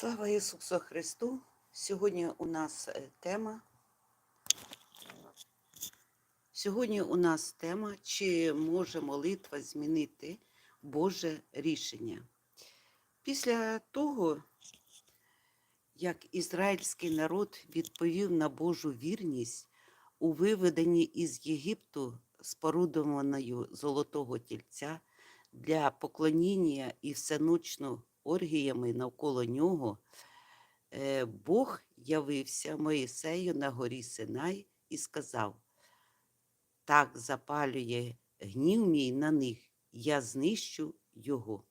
Слава Ісусу Христу! Сьогодні у нас е, тема. Сьогодні у нас тема, чи може молитва змінити Боже рішення. Після того, як ізраїльський народ відповів на Божу вірність у виведенні із Єгипту спорудованою золотого тільця для поклоніння і всеночно оргіями навколо нього, е, Бог явився Моїсею на горі Синай і сказав: Так запалює гнів мій на них, я знищу його.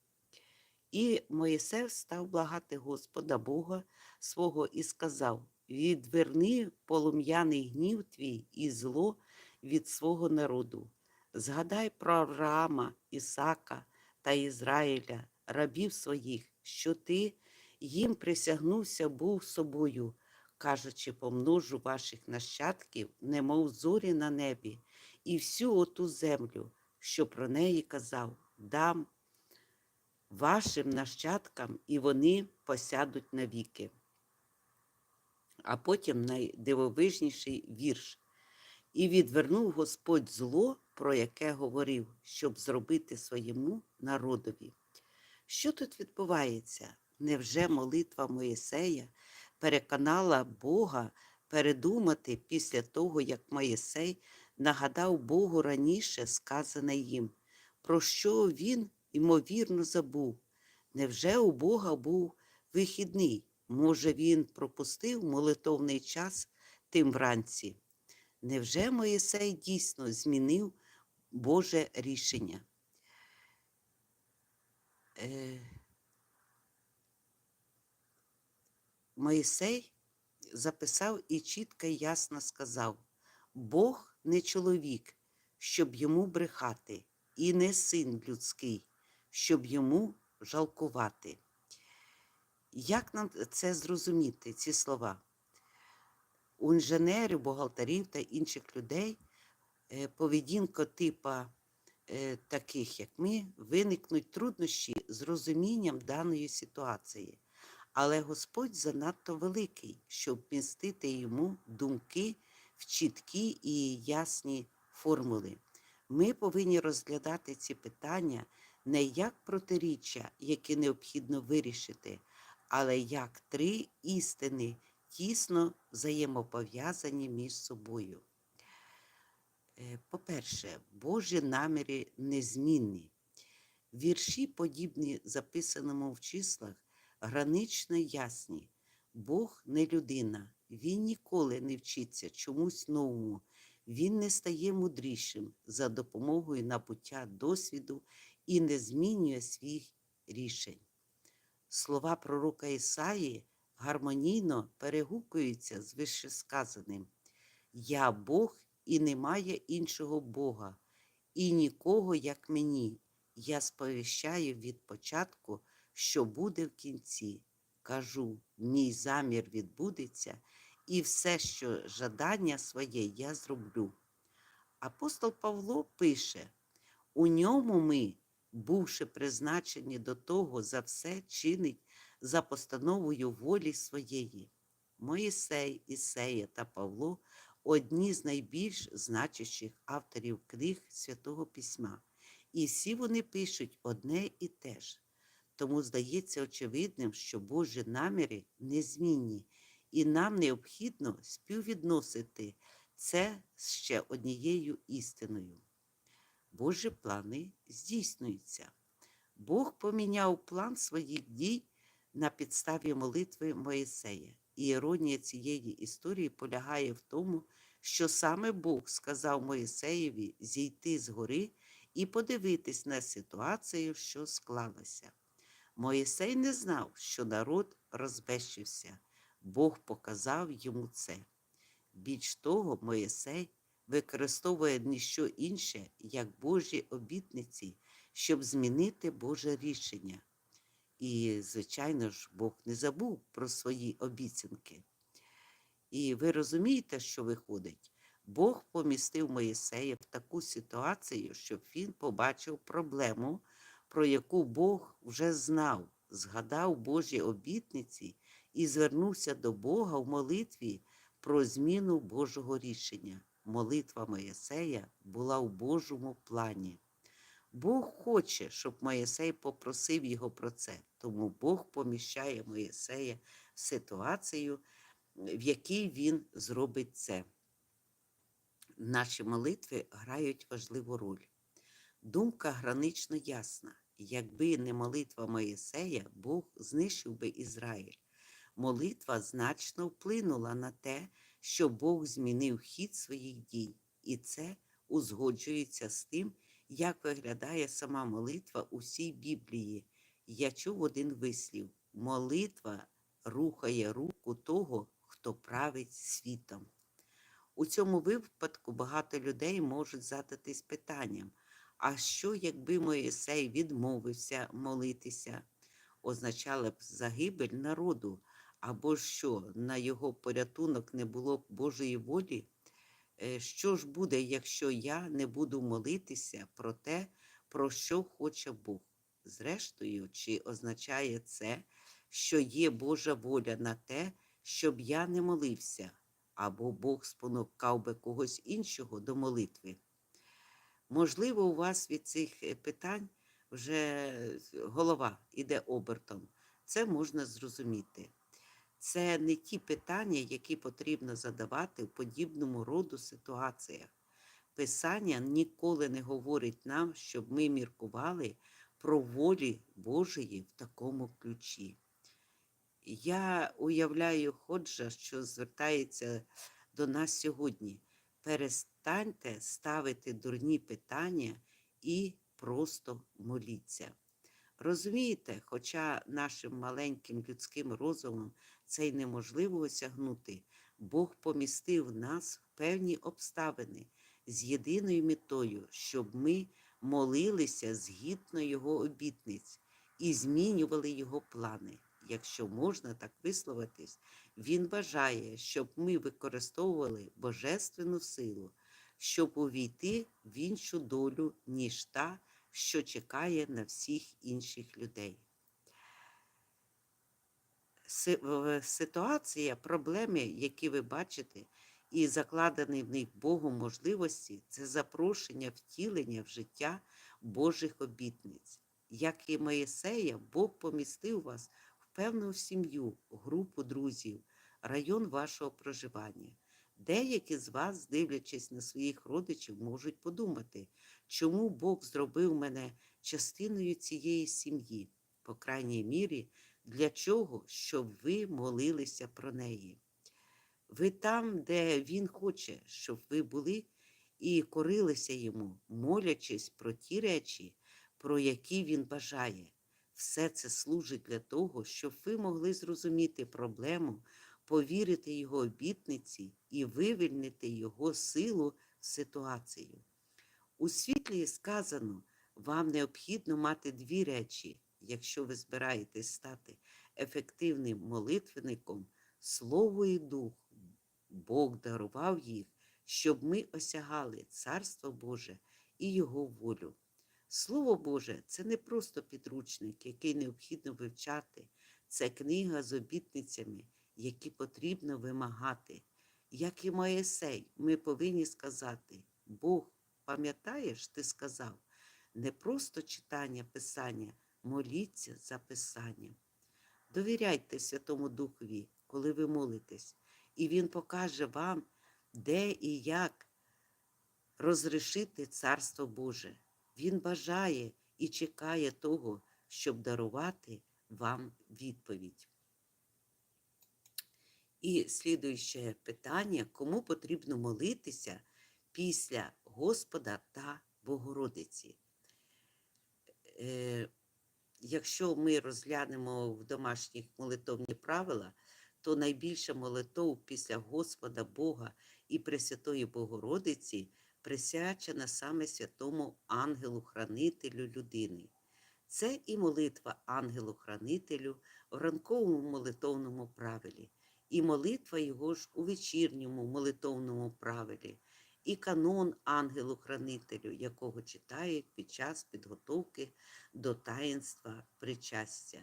І Моїсей став благати Господа Бога свого і сказав: Відверни полум'яний гнів твій і зло від свого народу. Згадай про Авраама, Ісака та Ізраїля, рабів своїх, що ти їм присягнувся був собою, кажучи, помножу ваших нащадків, немов зорі на небі, і всю оту землю, що про неї казав, дам вашим нащадкам, і вони посядуть навіки. А потім найдивовижніший вірш. І відвернув Господь зло, про яке говорив, щоб зробити своєму народові. Що тут відбувається? Невже молитва Моїсея переконала Бога передумати після того, як Моїсей нагадав Богу раніше сказане їм, про що він, ймовірно, забув? Невже у Бога був вихідний? Може, він пропустив молитовний час тим вранці? Невже Моїсей дійсно змінив Боже рішення? Е, Моїсей записав і чітко і ясно сказав: Бог не чоловік, щоб йому брехати, і не син людський, щоб йому жалкувати. Як нам це зрозуміти, ці слова? У інженерів, бухгалтерів та інших людей е, поведінка типа таких, як ми, виникнуть труднощі з розумінням даної ситуації. Але Господь занадто великий, щоб вмістити йому думки в чіткі і ясні формули. Ми повинні розглядати ці питання не як протиріччя, які необхідно вирішити, але як три істини, тісно взаємопов'язані між собою. Е, По-перше, Божі наміри незмінні. Вірші, подібні записаному в числах, гранично ясні. Бог не людина, Він ніколи не вчиться чомусь новому, Він не стає мудрішим за допомогою набуття досвіду і не змінює своїх рішень. Слова пророка Ісаї гармонійно перегукуються з вищесказаним. Я Бог і немає іншого Бога, і нікого, як мені. Я сповіщаю від початку, що буде в кінці. Кажу, мій замір відбудеться, і все, що жадання своє я зроблю. Апостол Павло пише: у ньому ми, бувши призначені до того, за все чинить за постановою волі своєї. Моїсей, Ісея та Павло одні з найбільш значущих авторів книг Святого Письма. І всі вони пишуть одне і те ж. Тому здається очевидним, що Божі наміри незмінні, і нам необхідно співвідносити це з ще однією істиною. Божі плани здійснюються. Бог поміняв план своїх дій на підставі молитви Моїсея. І іронія цієї історії полягає в тому, що саме Бог сказав Моїсеєві зійти з гори і подивитись на ситуацію, що склалася. Моїсей не знав, що народ розбещився. Бог показав йому це. Більш того, Моїсей використовує ніщо інше, як Божі обітниці, щоб змінити Боже рішення. І, звичайно ж, Бог не забув про свої обіцянки. І ви розумієте, що виходить? Бог помістив Моїсея в таку ситуацію, щоб він побачив проблему, про яку Бог вже знав, згадав Божі обітниці і звернувся до Бога в молитві про зміну Божого рішення. Молитва Моєсея була в Божому плані. Бог хоче, щоб Моєсей попросив його про це, тому Бог поміщає Моєсея в ситуацію, в якій він зробить це. Наші молитви грають важливу роль. Думка гранично ясна. Якби не молитва Моїсея, Бог знищив би Ізраїль. Молитва значно вплинула на те, що Бог змінив хід своїх дій, і це узгоджується з тим, як виглядає сама молитва у всій Біблії. Я чув один вислів: молитва рухає руку того, хто править світом. У цьому випадку багато людей можуть задатись питанням: а що, якби Моїсей відмовився молитися, означало б загибель народу, або що на його порятунок не було б Божої волі? Е, Що ж буде, якщо я не буду молитися про те, про що хоче Бог? Зрештою, чи означає це, що є Божа воля на те, щоб я не молився, або Бог спонукав би когось іншого до молитви? Можливо, у вас від цих е, питань вже голова іде обертом. Це можна зрозуміти. Це не ті питання, які потрібно задавати в подібному роду ситуаціях. Писання ніколи не говорить нам, щоб ми міркували про волі Божої в такому ключі. Я уявляю Ходжа, що звертається до нас сьогодні. Перестаньте ставити дурні питання і просто моліться. Розумієте, хоча нашим маленьким людським розумом це й неможливо осягнути, Бог помістив нас певні обставини з єдиною метою, щоб ми молилися згідно Його обітниць і змінювали Його плани. Якщо можна так висловитись, Він бажає, щоб ми використовували божественну силу, щоб увійти в іншу долю, ніж та, що чекає на всіх інших людей. Ситуація, проблеми, які ви бачите, і закладені в них Богом можливості, це запрошення втілення в життя Божих обітниць. Як і Моїсея, Бог помістив вас в певну сім'ю, групу друзів, район вашого проживання. Деякі з вас, дивлячись на своїх родичів, можуть подумати, чому Бог зробив мене частиною цієї сім'ї, по крайній мірі, для чого, щоб ви молилися про неї. Ви там, де Він хоче, щоб ви були і корилися йому, молячись про ті речі, про які він бажає. Все це служить для того, щоб ви могли зрозуміти проблему, повірити його обітниці і вивільнити його силу в ситуацію. У світлі сказано, вам необхідно мати дві речі, якщо ви збираєтесь стати ефективним молитвенником, слово і дух. Бог дарував їх, щоб ми осягали Царство Боже і Його волю. Слово Боже це не просто підручник, який необхідно вивчати, це книга з обітницями, які потрібно вимагати. Як і Моєсей, ми повинні сказати: Бог, пам'ятаєш, ти сказав, не просто читання Писання, моліться за Писанням. Довіряйте Святому Духові, коли ви молитесь, і Він покаже вам, де і як розрішити Царство Боже. Він бажає і чекає того, щоб дарувати вам відповідь. І слідуюче питання, кому потрібно молитися після Господа та Богородиці? Е, якщо ми розглянемо в домашніх молитовні правила, то найбільше молитов після Господа Бога і Пресвятої Богородиці присвячена саме святому ангелу-хранителю людини. Це і молитва ангелу-хранителю в ранковому молитовному правилі, і молитва його ж у вечірньому молитовному правилі, і канон ангелу-хранителю, якого читають під час підготовки до таїнства причастя.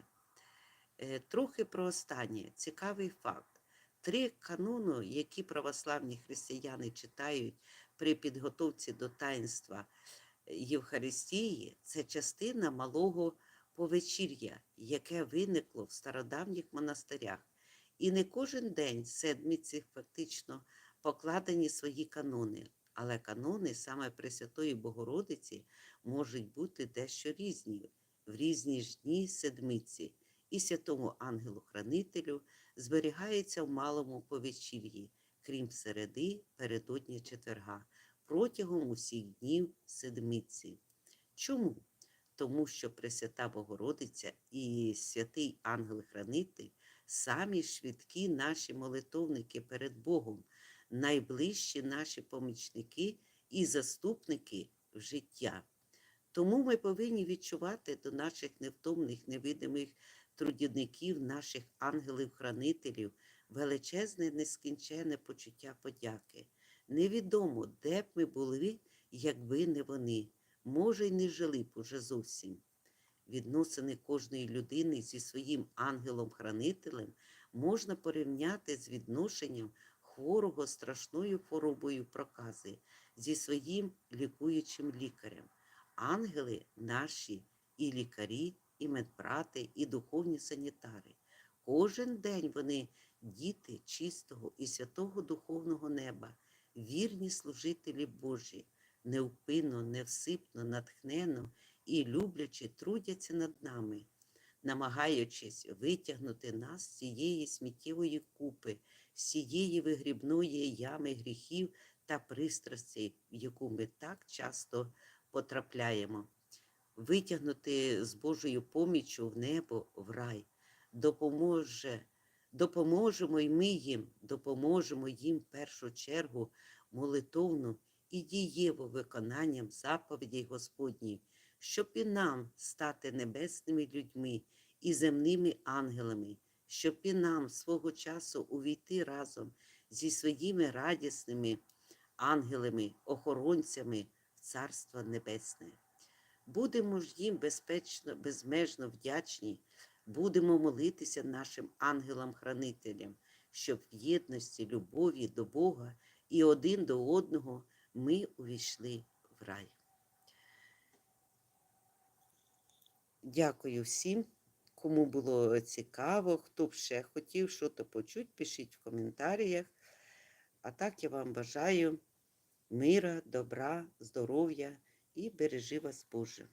Е, Трохи про останнє. Цікавий факт. Три канону, які православні християни читають при підготовці до таїнства Євхаристії, це частина малого повечір'я, яке виникло в стародавніх монастирях. І не кожен день седмиці фактично покладені свої канони, але канони саме Пресвятої Богородиці можуть бути дещо різні в різні ж дні седмиці, і святому ангелу-хранителю зберігається в малому повечір'ї, крім середи передодні четверга, протягом усіх днів седмиці. Чому? Тому що Пресвята Богородиця і святий ангел-хранитель самі швидкі наші молитовники перед Богом, найближчі наші помічники і заступники в життя. Тому ми повинні відчувати до наших невтомних, невидимих трудівників, наших ангелів-хранителів, величезне нескінчене почуття подяки. Невідомо, де б ми були, якби не вони, може, й не жили б уже зовсім. Відносини кожної людини зі своїм ангелом-хранителем можна порівняти з відношенням хворого страшною хворобою прокази зі своїм лікуючим лікарем. Ангели наші і лікарі, і медбрати, і духовні санітари. Кожен день вони діти чистого і святого духовного неба, вірні служителі Божі, невпинно, невсипно, натхненно і люблячи трудяться над нами, намагаючись витягнути нас з цієї сміттєвої купи, з цієї вигрібної ями гріхів та пристрастей, в яку ми так часто потрапляємо, витягнути з Божою поміччю в небо, в рай, допоможе, допоможемо й ми їм, допоможемо їм в першу чергу молитовно і дієво виконанням заповідей Господніх, щоб і нам стати небесними людьми і земними ангелами, щоб і нам свого часу увійти разом зі своїми радісними ангелами, охоронцями в Царство Небесне. Будемо ж їм безпечно, безмежно вдячні, будемо молитися нашим ангелам-хранителям, щоб в єдності, любові до Бога і один до одного ми увійшли в рай. Дякую всім, кому було цікаво, хто б ще хотів щось почути, пишіть в коментарях. А так я вам бажаю мира, добра, здоров'я і бережи вас Боже.